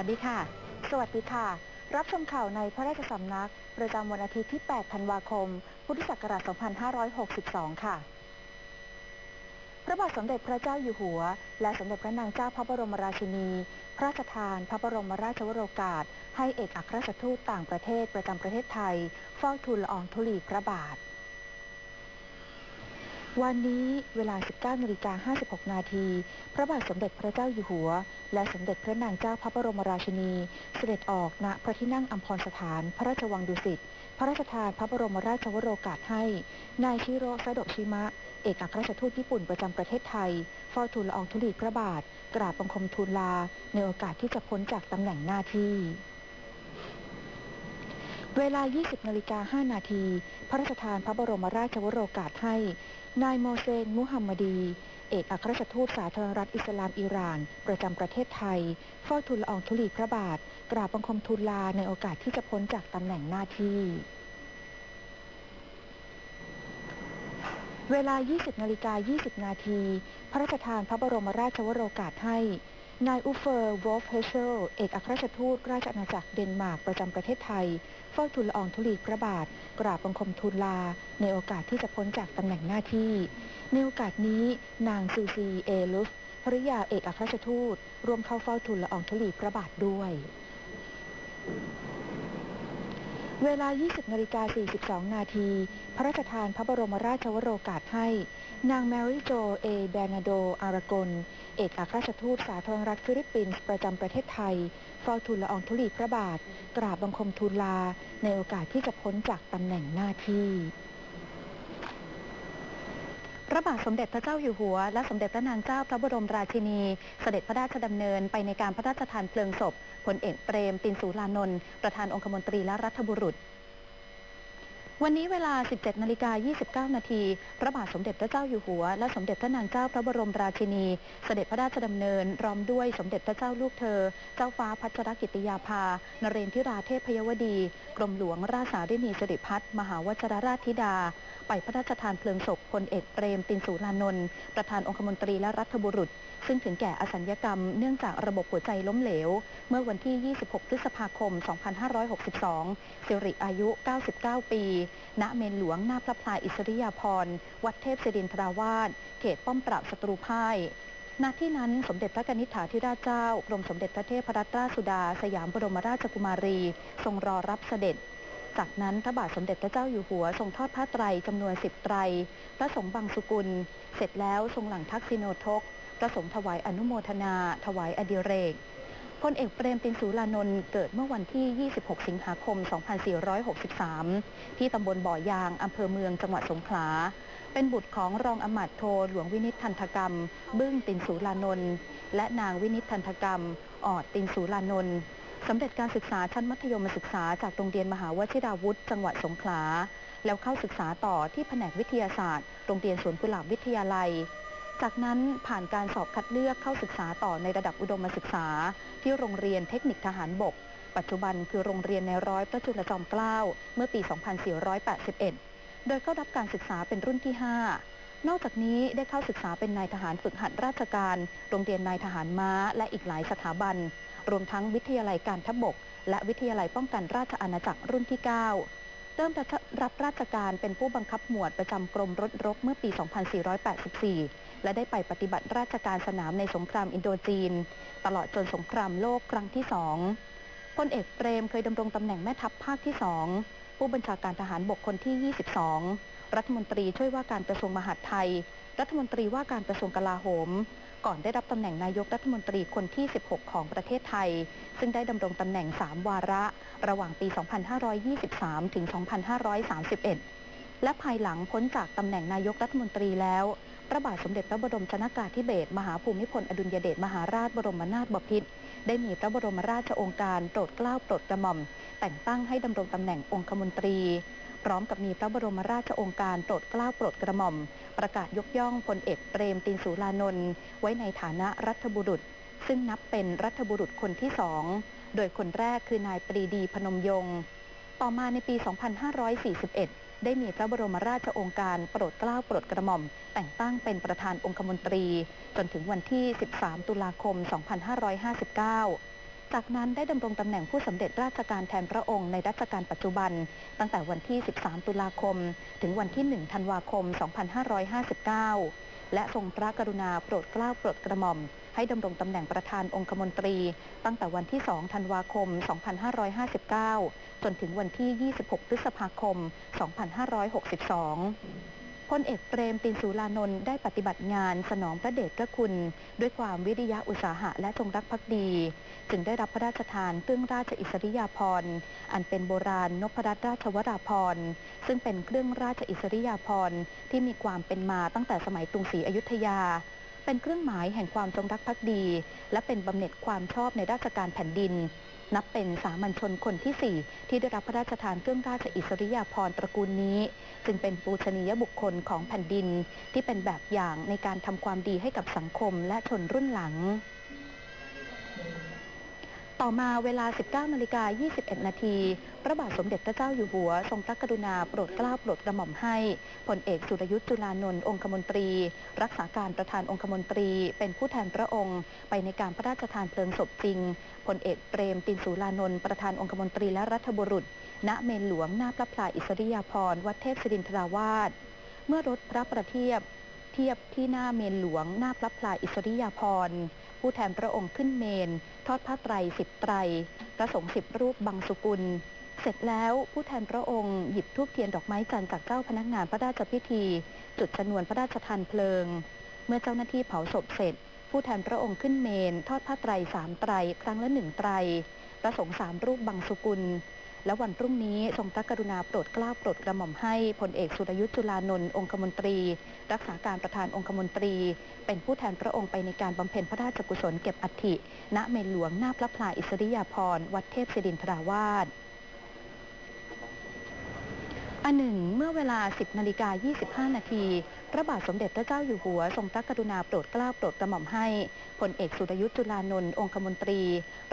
สวัสดีค่ะ สวัสดีค่ะ รับชมข่าวในพระราชสำนัก ประจำวันอาทิตย์ที่ 8 ธันวาคม พุทธศักราช 2562 ค่ะ พระบาทสมเด็จพระเจ้าอยู่หัว และสมเด็จพระนางเจ้าพระบรมราชินี พระราชทานพระบรมราชวโรกาส ให้เอกอัครราชทูตต่างประเทศประจำประเทศไทย เฝ้าทูลละอองธุลีพระบาท วันนี้เวลา 19นาฬิกา56 นาที พระบาทสมเด็จพระเจ้าอยู่หัว และสมเด็จพระนางเจ้าพระบรมราชินี เสด็จออกณพระที่นั่งอัมพรสถาน พระราชวังดุสิต พระราชทานพระบรมราชวโรกาสให้ นายชิโร่ซาโดชิมะ เอกอัครราชทูตญี่ปุ่นประจำประเทศไทยเฝ้าทูลละอองธุลีพระบาท กราบบังคมทูลลา ในโอกาสที่จะพ้นจากตำแหน่งหน้าที่เวลา 20นาฬิกา5นาที พระราชทานพระบรมราชวโรกาสให้ นายโมเซน มุฮัมมัดี เอกอัครราชทูตสาธารณรัฐอิสลามอิหร่าน ประจำประเทศไทยเฝ้าทูลละอองธุลีพระบาท กราบบังคมทูลลาในโอกาสที่จะพ้นจากตำแหน่งหน้าที่ เวลา 20นาฬิกา20 นาที พระราชทานพระบรมราชวโรกาสให้ นายอูเฟอร์วอลฟเฮเชลเอกอัครราชทูตราชอาณาจักรเดนมาร์กประจำประเทศไทยเฝ้าทูลละอองธุลีพระบาท กราบบังคมทูลลา ในโอกาสที่จะพ้นจากตำแหน่งหน้าที่ ในโอกาสนี้นางซูซีเอลุสภริยาเอกอัครราชทูตร่วมเข้าเฝ้าทูลละอองธุลีพระบาทด้วย เวลา 20นาฬิกา42 นาที พระราชทานพระบรมราชวโรกาสให้ นางแมรี่โจ เอ แบรนาโด อารากน เอกอัครราชทูตสาธารณรัฐฟิลิปปินส์ประจำประเทศไทยเฝ้าทูลละอองธุลีพระบาท กราบบังคมทูลลา ในโอกาสที่จะพ้นจากตำแหน่งหน้าที่ พระบาทสมเด็จพระเจ้าอยู่หัว และสมเด็จพระนางเจ้าพระบรมราชินี เสด็จพระราชดำเนินไปในการพระราชทานเพลิงศพพลเอกเปรมตินสูลานนท์ประธานองคมนตรีและรัฐบุรุษ วันนี้เวลา 17นาฬิกา29 นาที พระบาทสมเด็จพระเจ้าอยู่หัว และสมเด็จพระนางเจ้าพระบรมราชินี เสด็จพระราชดำเนิน รอมด้วยสมเด็จพระเจ้าลูกเธอ เจ้าฟ้าพัชรกิติยาภา นเรนทิราเทพยวดี กรมหลวงราชสารินีสิริพัฒน์มหาวชรราชธิดา ไปพระราชทานเพลิงศพพลเอกเปรมตินสูลานนท์ ประธานองคมนตรีและรัฐบุรุษ ซึ่งถึงแก่อสัญญกรรม เนื่องจากระบบหัวใจล้มเหลว เมื่อวันที่ 26 พฤษภาคม 2562 สิริอายุ 99 ปีณเมนหลวงหน้าพระพลายอิสริยาภรณ์วัดเทพศิรินทราวาสเขตป้อมปราบศัตรูพ่ายณที่นั้นสมเด็จพระนิษฐาธิราชเจ้ากรมสมเด็จพระเทพรัตนราชสุดา สยามบรมราชกุมารี ทรงรอรับเสด็จ จากนั้นพระบาทสมเด็จพระเจ้าอยู่หัว ทรงทอดผ้าไตรจำนวนสิบไตร พระสงฆ์บางสุกุล เสร็จแล้วทรงหลังทักษิโนทกพระสงฆ์ถวายอนุโมทนา ถวายอดิเรก พลเอกเปรมตินสูลานนท์เกิดเมื่อวันที่ 26 สิงหาคม 2463 ที่ตำบลบ่อยางอำเภอเมืองจังหวัดสงขลา เป็นบุตรของรองอมาตย์โทหลวงวินิตทันทกรรม บึ้งตินสูลานนท์และนางวินิตทันทกรรม ออดตินสูลานนท์สำเร็จการศึกษาชั้นมัธยมศึกษาจากโรงเรียนมหาวชิราวุธ จังหวัดสงขลา แล้วเข้าศึกษาต่อที่แผนกวิทยาศาสตร์ โรงเรียนสวนกุหลาบวิทยาลัย จากนั้นผ่านการสอบคัดเลือกเข้าศึกษาต่อในระดับอุดมศึกษา ที่โรงเรียนเทคนิคทหารบก ปัจจุบันคือโรงเรียนในร้อยพระจุลจอมเกล้าเมื่อปี 2481 โดยเข้ารับการศึกษาเป็นรุ่นที่ 5 นอกจากนี้ได้เข้าศึกษาเป็นนายทหารฝึกหัดราชการ โรงเรียนนายทหารม้า และอีกหลายสถาบัน รวมทั้งวิทยาลัยการทบก และวิทยาลัยป้องกันราชอาณาจักรรุ่นที่ 9เริ่มรับราชการเป็นผู้บังคับหมวดประจำกรมรถรบเมื่อปี 2484 และได้ไปปฏิบัติราชการสนามในสงครามอินโดจีน ตลอดจนสงครามโลกครั้งที่สองพลเอกเปรมเคยดำรงตำแหน่งแม่ทัพภาคที่สองผู้บัญชาการทหารบกคนที่ 22 รัฐมนตรีช่วยว่าการกระทรวงมหาดไทย รัฐมนตรีว่าการกระทรวงกลาโหม ก่อนได้รับตำแหน่งนายกรัฐมนตรีคนที่ 16 ของประเทศไทย ซึ่งได้ดำรงตำแหน่ง 3 วาระ ระหว่างปี 2523 ถึง 2531 และภายหลังพ้นจากตำแหน่งนายกรัฐมนตรีแล้ว พระบาทสมเด็จพระบรมชนากาธิเบศรมหาภูมิพลอดุลยเดชมหาราชบรมนาถบพิตรได้มีพระบรมราชองค์การโปรดเกล้าโปรดกระหม่อม แต่งตั้งให้ดำรงตำแหน่งองคมนตรี พร้อมกับมีพระบรมราชองค์การโปรดเกล้าโปรดกระหม่อม ประกาศยกย่องพลเอกเปรมตินสูลานนท์ไว้ในฐานะรัฐบุรุษ ซึ่งนับเป็นรัฐบุรุษคนที่สองโดยคนแรกคือนายปรีดีพนมยงค์ต่อมาในปี 2541 ได้มีพระบรมราชองค์การโปรดเกล้าโปรดกระหม่อม แต่งตั้งเป็นประธานองคมนตรี จนถึงวันที่ 13 ตุลาคม 2559 จากนั้นได้ดำรงตำแหน่งผู้สำเร็จราชการแทนพระองค์ในรัชกาลปัจจุบัน ตั้งแต่วันที่ 13 ตุลาคม ถึงวันที่ 1 ธันวาคม 2559 และทรงพระกรุณาโปรดเกล้าโปรดกระหม่อม ให้ดำรงตำแหน่งประธานองคมนตรี ตั้งแต่วันที่ 2 ธันวาคม 2559 จนถึงวันที่ 26 พฤษภาคม 2562 พลเอกเปรมตินสุรานนท์ได้ปฏิบัติงานสนองพระเดชพระคุณ ด้วยความวิริยะอุตสาหะและจงรักภักดี จึงได้รับพระราชทานเครื่องราชอิสริยาภรณ์อันเป็นโบราณนพรัตนราชวราภรณ์ซึ่งเป็นเครื่องราชอิสริยาภรณ์ที่มีความเป็นมาตั้งแต่สมัยกรุงศรีอยุธยา เป็นเครื่องหมายแห่งความจงรักภักดี และเป็นบำเหน็จความชอบในราชการแผ่นดิน นับเป็นสามัญชนคนที่ 4 ที่ได้รับพระราชทานเครื่องราชอิสริยาภรณ์ตระกูลนี้ จึงเป็นปูชนียบุคคลของแผ่นดิน ที่เป็นแบบอย่างในการทำความดีให้กับสังคมและชนรุ่นหลังต่อมาเวลา 19นาฬิกา21 นาที พระบาทสมเด็จพระเจ้าอยู่หัว ทรงพระกรุณาโปรดเกล้าโปรดกระหม่อมให้พลเอกสุรยุทธ์จุลานนท์องคมนตรี รักษาการประธานองคมนตรี เป็นผู้แทนพระองค์ ไปในการพระราชทานเพลิงศพจริง ลเอกเปรมตินสุรานนท์ประธานองคมนตรีและรัฐบุรุษ ณเมนหลวงหน้าพระพลาอิสริยาภรณ์วัดเทพศิรินทราวาสเมื่อรถพระประเทียบเทียบที่หน้าเมนหลวงหน้าพระพลาอิสริยาภรณ์ผู้แทนพระองค์ขึ้นเมน ทอดผ้าไตรสิบไตรพระสงฆ์สิบรูปบังสุกุล เสร็จแล้วผู้แทนพระองค์หยิบทูบเทียนดอกไม้จันทร์จากเจ้าพนักงานพระราชพิธี จุดชนวนพระราชทานเพลิง เมื่อเจ้าหน้าที่เผาศพเสร็จ ผู้แทนพระองค์ขึ้นเมน ทอดผ้าไตรสามไตร ครั้งละหนึ่งไตรพระสงฆ์สามรูปบังสุกุล และวันพรุ่งนี้ทรงพระกรุณาโปรดเกล้าโปรดกระหม่อมให้พลเอกสุรยุทธ์จุลานนท์องคมนตรี รักษาการประธานองคมนตรี เป็นผู้แทนพระองค์ไปในการบำเพ็ญพระราชกุศลเก็บอัฐิณเมนหลวงหน้าพระพลาอิสริยาภรณ์วัดเทพศิรินทราวาส อันหนึ่งเมื่อเวลา 10นาฬิกา25 นาที พระบาทสมเด็จพระเจ้าอยู่หัว ทรงพระกรุณาโปรดเกล้าโปรดกระหม่อมให้พลเอกสุรยุทธ์จุลานนท์องคมนตรี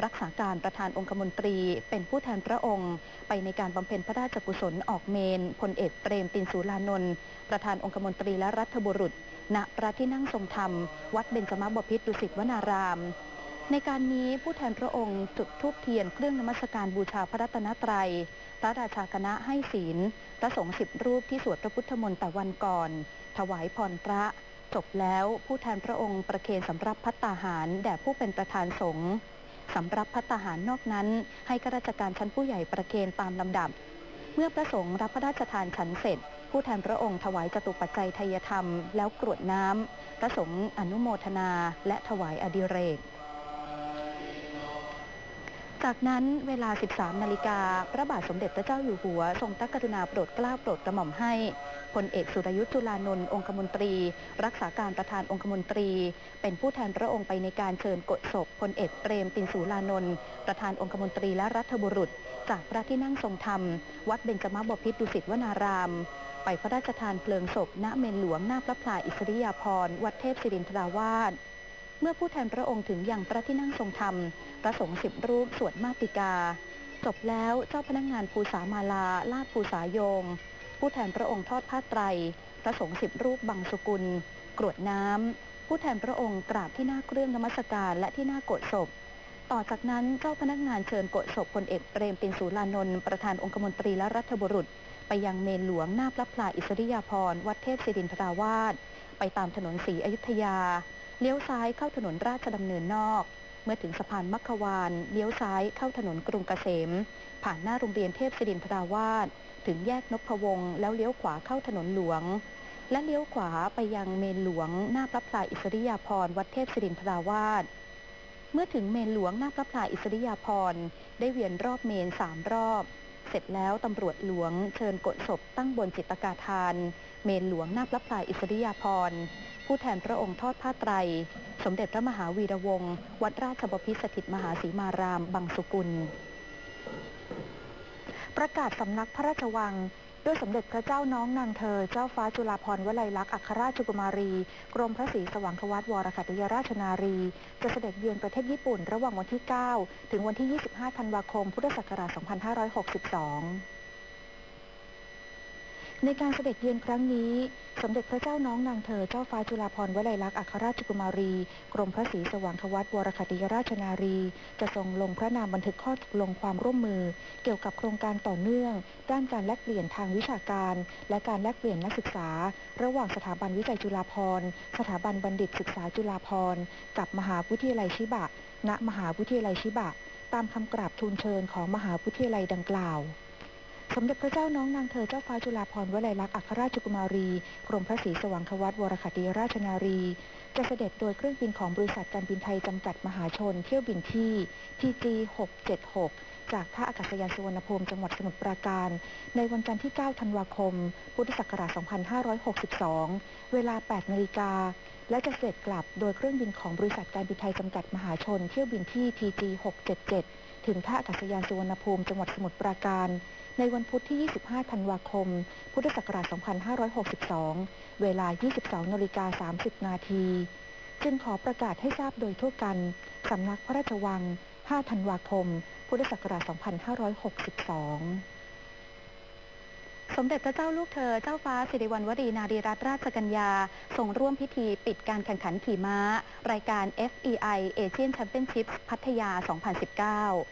รักษาการประธานองคมนตรี เป็นผู้แทนพระองค์ ไปในการบำเพ็ญพระราชกุศลออกเมนพลเอกเปรมตินสุรานนท์ประธานองคมนตรีและรัฐบุรุษ ณพระที่นั่งทรงธรรม วัดเบญจมบพิตรดุสิตวนาราม ในการนี้ผู้แทนพระองค์จุดธูปเทียนเครื่องนมัสการบูชาพระรัตนตรัย พระราชาคณะให้ศีล พระสงฆ์สิบรูปที่สวดพระพุทธมนต์แต่วันก่อน ถวายพรพระ จบแล้วผู้แทนพระองค์ประเคนสำรับพัตตาหารแด่ผู้เป็นประธานสงฆ์สำรับพัตตาหารนอกนั้น ให้ข้าราชการชั้นผู้ใหญ่ประเคนตามลำดับ เมื่อพระสงฆ์รับพระราชทานฉันเสร็จ ผู้แทนพระองค์ถวายจตุปัจจัยทยธรรม แล้วกรวดน้ำพระสงฆ์อนุโมทนาและถวายอดิเรก จากนั้นเวลา 13 นาฬิกา พระบาทสมเด็จพระเจ้าอยู่หัว ทรงพระกรุณาโปรดเกล้าโปรดกระหม่อมให้พลเอกสุรยุทธ์จุลานนท์องคมนตรี รักษาการประธานองคมนตรี เป็นผู้แทนพระองค์ไปในการเชิญกดศพพลเอกเปรมตินสุรานนท์ประธานองคมนตรีและรัฐบุรุษ จากพระที่นั่งทรงธรรม วัดเบญจมบพิตรดุสิตวนาราม ไปพระราชทานเพลิงศพณเมนหลวงหน้าพระพลาอิสริยาภรณ์วัดเทพศิรินทราวาส เมื่อผู้แทนพระองค์ถึงยังพระที่นั่งทรงธรรม พระสงฆ์สิบรูปสวดมาติกา จบแล้วเจ้าพนักงานภูษามาลาลาดภูษายง ผู้แทนพระองค์ทอดผ้าไตร พระสงฆ์สิบรูปบังสุกุล กรวดน้ำ ผู้แทนพระองค์กราบที่หน้าเครื่องนมัสการและที่หน้าโกศศพ ต่อจากนั้นเจ้าพนักงานเชิญโกศพพลเอกเปรมตินสุรานนท์ประธานองคมนตรีและรัฐบุรุษ ไปยังเมนหลวงหน้าพระพลาอิสริยาภรณ์วัดเทพศิรินทราวาสไปตามถนนศรีอยุธยา เลี้ยวซ้ายเข้าถนนราชดำเนินนอก เมื่อถึงสะพานมัคควานเลี้ยวซ้ายเข้าถนนกรุงเกษม ผ่านหน้าโรงเรียนเทพศิรินทราวาสถึงแยกนพวงศ์แล้วเลี้ยวขวาเข้าถนนหลวง และเลี้ยวขวาไปยังเมนหลวงหน้าพระพลาอิสริยาภรณ์วัดเทพศิรินทราวาสเมื่อถึงเมนหลวงหน้าพระพลาอิสริยาภรณ์ได้เวียนรอบเมนสามรอบ เสร็จแล้วตำรวจหลวงเชิญกดศพตั้งบนจิตกาทาน เมนหลวงหน้าพระพลาอิสริยาภรณ์ ผู้แทนพระองค์ทอดผ้าไตร สมเด็จพระมหาวีระวงศ์วัดราชบพิตรสถิตมหาสีมาราม บางสุกุล ประกาศสำนักพระราชวังด้วยสมเด็จพระเจ้าน้องนางเธอ เจ้าฟ้าจุฬาภรณ์วลัยลักษณ์อัครราชกุมารี กรมพระศรีสว่างควัตวรคัตยราชนารี จะเสด็จเยือนประเทศญี่ปุ่นระหว่างวันที่ 9 ถึงวันที่ 25 ธันวาคม พุทธศักราช 2562 ในการเสด็จเยือนครั้งนี้ สมเด็จพระเจ้าน้องนางเธอเจ้าฟ้าจุฬาภรณ์วลัยลักษณ์อัครราชกุมารี กรมพระศรีสว่างควัตวรคติยราชนารี จะทรงลงพระนามบันทึกข้อตกลงความร่วมมือ เกี่ยวกับโครงการต่อเนื่อง ด้านการแลกเปลี่ยนทางวิชาการ และการแลกเปลี่ยนนักศึกษา ระหว่างสถาบันวิจัยจุฬาภรณ์สถาบันบัณฑิตศึกษาจุฬาภรณ์กับมหาวิทยาลัยชิบะ ณมหาวิทยาลัยชิบะ ตามคำกราบทูลเชิญของมหาวิทยาลัยดังกล่าว สมเด็จพระเจ้าน้องนางเธอเจ้าฟ้าจุฬาภรณ์วลัยลักษณ์อัครราชกุมารี กรมพระศรีสว่างควัตวรคติราชนารี จะเสด็จโดยเครื่องบินของบริษัทการบินไทยจำกัดมหาชน เที่ยวบินที่ TG 676 จากท่าอากาศยานสุวรรณภูมิจังหวัดสมุทรปราการ ในวันจันทร์ที่ 9 ธันวาคม พุทธศักราช 2562 เวลา 8 นาฬิกา และจะเสด็จกลับโดยเครื่องบินของบริษัทการบินไทยจำกัดมหาชน เที่ยวบินที่ TG 677 ถึงท่าอากาศยานสุวรรณภูมิจังหวัดสมุทรปราการ ในวันพุธที่ 25 ธันวาคม พุทธศักราช 2562 เวลา 22นาฬิกา30 นาที จึงขอประกาศให้ทราบโดยทั่วกัน สำนักพระราชวัง 5 ธันวาคม พุทธศักราช 2562สมเด็จพระเจ้าลูกเธอเจ้าฟ้าสิริวัณวรีนารีรัตนราชกัญญาทรงร่วมพิธีปิดการแข่งขันขี่ม้า รายการ FEI Asian Championship พัทยา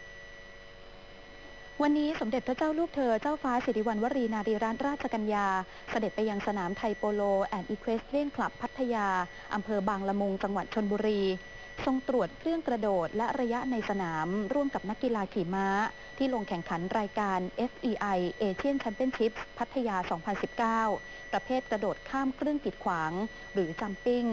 2019 วันนี้สมเด็จพระเจ้าลูกเธอเจ้าฟ้าสิริวัณวรีนารีรัตนราชกัญญา เสด็จไปยังสนามไทยโปโลแอนด์อีเควสเลียนคลับพัทยา อำเภอบางละมุงจังหวัดชนบุรี ทรงตรวจเครื่องกระโดดและระยะในสนาม ร่วมกับนักกีฬาขี่ม้า ที่ลงแข่งขันรายการ FEI Asian Championship พัทยา 2019 ประเภทกระโดดข้ามเครื่องกีดขวาง หรือจัมปิ้ง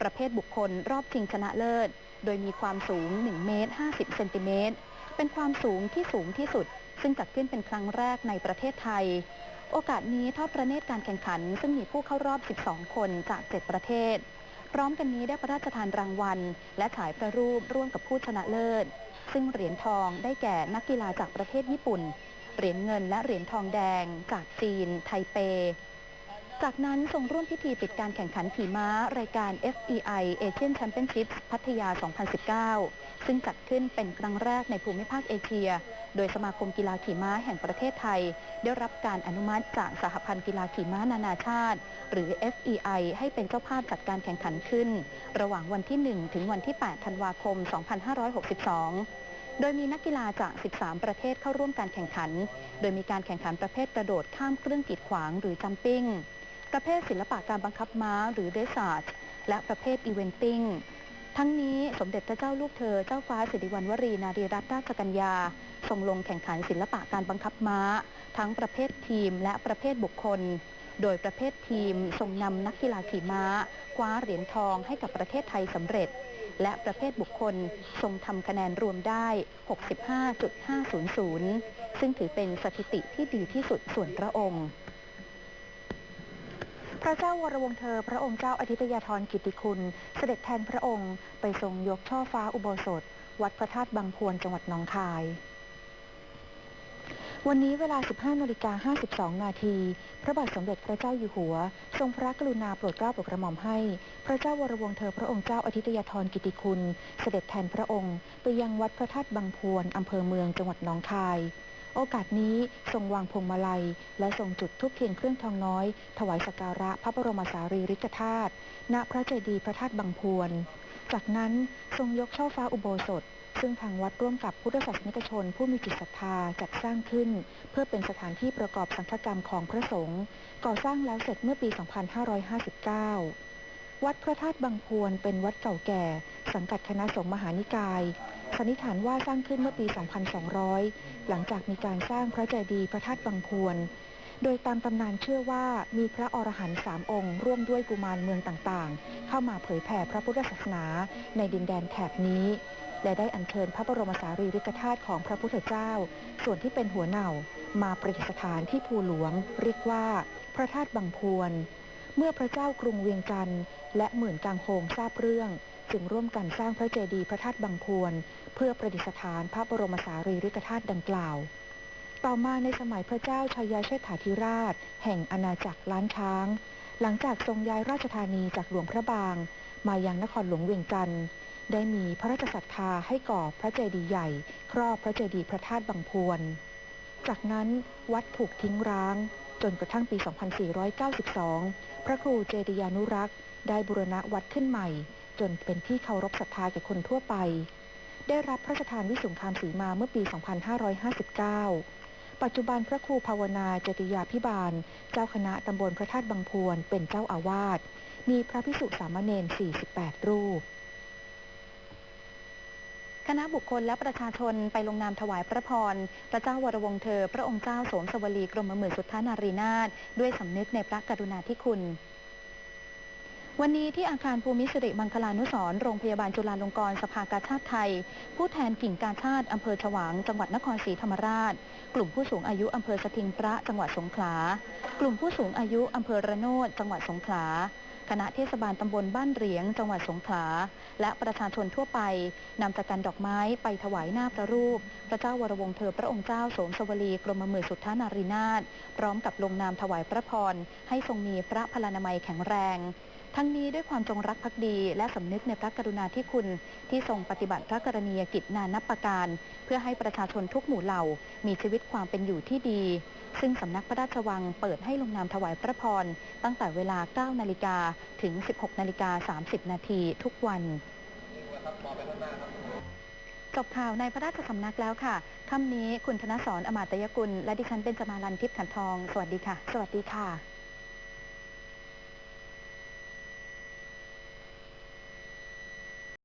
ประเภทบุคคลรอบชิงชนะเลิศ โดยมีความสูง 1 เมตร 50 เซนติเมตร เป็นความสูงที่สูงที่สุด ซึ่งจัดขึ้นเป็นครั้งแรกในประเทศไทย โอกาสนี้ทอดประเนตรการแข่งขัน ซึ่งมีผู้เข้ารอบ 12 คนจาก 7 ประเทศ พร้อมกันนี้ได้พระราชทานรางวัล และฉายพระรูปร่วมกับผู้ชนะเลิศ ซึ่งเหรียญทองได้แก่นักกีฬาจากประเทศญี่ปุ่น เหรียญเงินและเหรียญทองแดงจากจีน ไทเป จากนั้นทรงร่วมพิธีปิดการแข่งขันขี่ม้า รายการ FEI Asian Championship พัทยา 2019 ซึ่งจัดขึ้นเป็นครั้งแรกในภูมิภาคเอเชีย โดยสมาคมกีฬาขี่ม้าแห่งประเทศไทย ได้รับการอนุมัติจากสหพันธ์กีฬาขี่ม้านานาชาติ หรือ FEI ให้เป็นเจ้าภาพจัดการแข่งขันขึ้น ระหว่างวันที่ 1 ถึงวันที่ 8 ธันวาคม 2562โดยมีนักกีฬาจาก 13 ประเทศเข้าร่วมการแข่งขัน โดยมีการแข่งขันประเภทกระโดดข้ามเครื่องกีดขวางหรือจัมปิ้ง ประเภทศิลปะการบังคับม้าหรือเดซาร์และประเภทอีเวนติ้งทั้งนี้สมเด็จพระเจ้าลูกเธอเจ้าฟ้าสิริวัณวรีนารีรัตนราชกัญญาทรงลงแข่งขันศิลปะการบังคับม้า ทั้งประเภททีมและประเภทบุคคล โดยประเภททีมทรงนำนักกีฬาขี่ม้า คว้าเหรียญทองให้กับประเทศไทยสำเร็จ และประเภทบุคคลทรงทำคะแนนรวมได้ 65.500 ซึ่งถือเป็นสถิติที่ดีที่สุดส่วนพระองค์ ระเจ้าวรวงเธอ พระองค์เจ้าอาทิตยาธรกิติคุณ เสด็จแทนพระองค์ไปทรงยกช่อฟ้าอุโบสถ วัดพระธาตุบางพวนจังหวัดหนองคาย วันนี้เวลา 15นาฬิกา52 นาที พระบาทสมเด็จพระเจ้าอยู่หัว ทรงพระกรุณาโปรดเกล้าโปรดกระหม่อมให้ พระเจ้าวรวงเธอพระองค์เจ้าอาทิตยาธรกิติคุณ เสด็จแทนพระองค์ ไปยังวัดพระธาตุบางพวนอำเภอเมืองจังหวัดหนองคาย โอกาสนี้ทรงวางพวงมาลัย และทรงจุดธูปเทียนเครื่องทองน้อย ถวายสักการะพระบรมสารีริกธาตุณพระเจดีย์พระธาตุบางพวน จากนั้นทรงยกช่อฟ้าอุโบสถ ซึ่งทางวัดร่วมกับพุทธศาสนิกชน ผู้มีจิตศรัทธาจัดสร้างขึ้น เพื่อเป็นสถานที่ประกอบสังฆกรรมของพระสงฆ์ก่อสร้างแล้วเสร็จเมื่อปี 2559 วัดพระธาตุบางพวนเป็นวัดเก่าแก่ สังกัดคณะสงฆ์มหานิกาย สันนิษฐานว่าสร้างขึ้นเมื่อปี 2200 หลังจากมีการสร้างพระเจดีย์พระธาตุบางพวน โดยตามตำนานเชื่อว่ามีพระอรหันต์สามองค์ ร่วมด้วยกุมารเมืองต่างๆ เข้ามาเผยแผ่พระพุทธศาสนาในดินแดนแถบนี้ และได้อัญเชิญพระบรมสารีริกธาตุของพระพุทธเจ้า ส่วนที่เป็นหัวเหน่ามาประดิษฐานที่ภูหลวง เรียกว่า พระธาตุบางพวน เมื่อพระเจ้ากรุงเวียงจันทร์ และหมื่นกางโฮงทราบเรื่อง จึงร่วมกันสร้างพระเจดีย์พระธาตุบางพวนเพื่อประดิษฐานพระบรมสารีริกธาตุดังกล่าว ต่อมาในสมัยพระเจ้าชัยยาเชษฐาธิราช แห่งอาณาจักรล้านช้าง หลังจากทรงย้ายราชธานีจากหลวงพระบาง มายังนครหลวงเวียงจันทร์ได้มีพระราชศรัทธาให้ก่อพระเจดีย์ใหญ่ ครอบพระเจดีย์พระธาตุบางพวน จากนั้นวัดถูกทิ้งร้าง จนกระทั่งปี 2492 พระครูเจดียานุรักษ์ได้บุรณะวัดขึ้นใหม่ จนเป็นที่เคารพศรัทธาแก่คนทั่วไป ได้รับพระราชทานวิสุงคามสีมาเมื่อปี 2559 ปัจจุบันพระครูภาวนาเจติยาพิบาล เจ้าคณะตำบลพระธาตุบางพวนเป็นเจ้าอาวาส มีพระพิสุสามเณร48 รูป คณะบุคคลและประชาชนไปลงนามถวายพระพร พระเจ้าวรวงเธอ พระองค์เจ้าสมสวลีกรมหมื่นสุทธานารีนาถด้วยสำนึกในพระกรุณาธิคุณวันนี้ที่อาคารภูมิสิริมังคลานุสรโรงพยาบาลจุฬาลงกรณ์สภากาชาติไทย ผู้แทนกิ่งกาชาติอำเภอฉวาง จังหวัดนครศรีธรรมราช กลุ่มผู้สูงอายุอำเภอสถิงพระจังหวัดสงขลา กลุ่มผู้สูงอายุอำเภอระโนดจังหวัดสงขลา คณะเทศบาลตำบลบ้านเหรียง จังหวัดสงขลา และประชาชนทั่วไปนำจักรันดอกไม้ไปถวายหน้าพระรูป พระเจ้าวรวงเธอพระองค์เจ้าโสมสวลีกรมหมื่นสุทธานารีนาถพร้อมกับลงนามถวายพระพรให้ทรงมีพระพลานามัยแข็งแรง ทั้งนี้ด้วยความจงรักภักดี และสำนึกในพระกรุณาธิคุณ ที่ทรงปฏิบัติพระกรณียกิจนานับประการ เพื่อให้ประชาชนทุกหมู่เหล่า มีชีวิตความเป็นอยู่ที่ดี ซึ่งสำนักพระราชวังเปิดให้ลงนามถวายพระพร ตั้งแต่เวลา 9 นาฬิกาถึง 16 นาฬิกา 30 นาทีทุกวันจบข่าวในพระราชสำนักแล้วค่ะ ค่ำนี้คุณธนสรอมาตยกุล และดิฉันเป็นจมาลันทิพย์ขันทอง สวัสดีค่ะ สวัสดีค่ะ